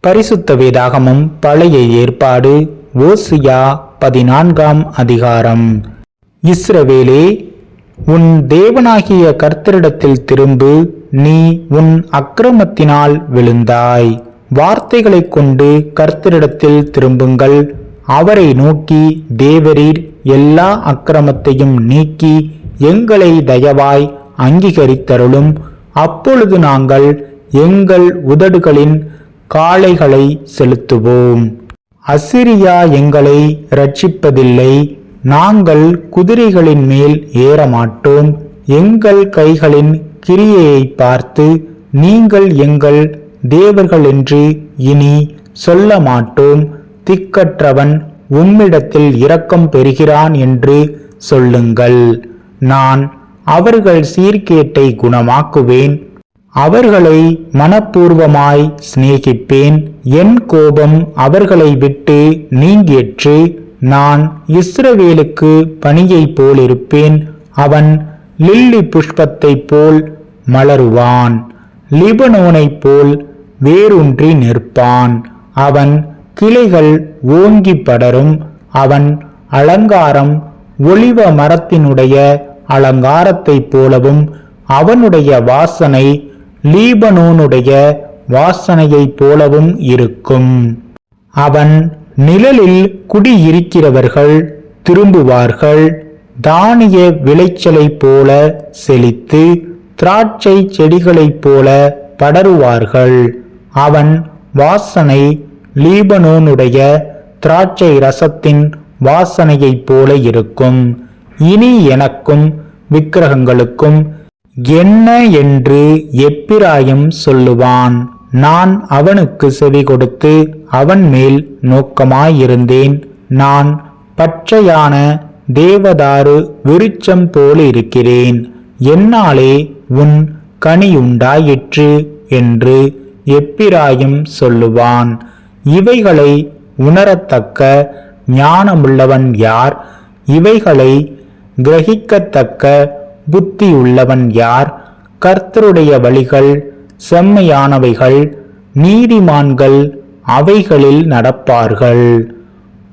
பரிசுத்த வேதாகமம் பழைய ஏற்பாடு ஓசியா பதினான்காம் அதிகாரம். இஸ்ரவேலே உன் தேவனாகிய கர்த்தரிடத்தில் திரும்பு நீ உன் அக்கிரமத்தினால் விழுந்தாய். வார்த்தைகளைக் கொண்டு கர்த்தரிடத்தில் திரும்புங்கள். அவரை நோக்கி தேவரீர் எல்லா அக்கிரமத்தையும் நீக்கி எங்களை தயவாய் அங்கீகரித்தருளும். அப்பொழுது நாங்கள் எங்கள் உதடுகளின் காளைகளை செலுத்துவோம். அசிரியா எங்களை ரட்சிப்பதில்லை நாங்கள் குதிரைகளின் மேல் ஏறமாட்டோம். எங்கள் கைகளின் கிரியையை பார்த்து நீங்கள் எங்கள் தேவர்கள் என்று இனி சொல்ல மாட்டோம் திக்கற்றவன் உம்மிடத்தில் இரக்கம் பெறுகிறான் என்று சொல்லுங்கள். நான் அவர்கள் சீர்கேட்டை குணமாக்குவேன். அவர்களை மனப்பூர்வமாய் சிநேகிப்பேன். என் கோபம் அவர்களை விட்டு நீங்கிற்று நான் இஸ்ரவேலுக்கு பணியைப் போலிருப்பேன். அவன் லில்லி புஷ்பத்தைப் போல் மலருவான். லிபனோனைப் போல் வேரூன்றி நிற்பான். அவன் கிளைகள் ஓங்கி படரும். அவன் அலங்காரம் ஒளிவ மரத்தினுடைய அலங்காரத்தைப் போலவும் அவனுடைய வாசனை லீபனோனுடைய வாசனையைப் போலவும் இருக்கும். அவன் நிழலில் குடியிருக்கிறவர்கள் திரும்புவார்கள். தானிய விளைச்சலைப் போல செழித்து திராட்சை செடிகளைப் போல படருவார்கள். அவன் வாசனை லீபனோனுடைய திராட்சை ரசத்தின் வாசனையைப் போல இருக்கும். இனி எனக்கும் விக்கிரகங்களுக்கும் என்ன என்று எப்பிராயும் சொல்லுவான்? நான் அவனுக்கு செவி கொடுத்து அவன் மேல் நோக்கமாயிருந்தேன். நான் பச்சையான தேவதாரு விருச்சம் போலிருக்கிறேன். என்னாலே உன் கனியுண்டாயிற்று என்று எப்பிராயும் சொல்லுவான். இவைகளை உணரத்தக்க ஞானமுள்ளவன் யார்? இவைகளை கிரகிக்கத்தக்க புத்தி உள்ளவன் யார்? கர்த்தருடைய வழிகள் செம்மையானவைகள் நீதிமான்கள் அவைகளில் நடப்பார்கள்.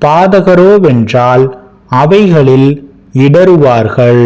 பாதகரோவென்றால் அவைகளில் இடறுவார்கள்.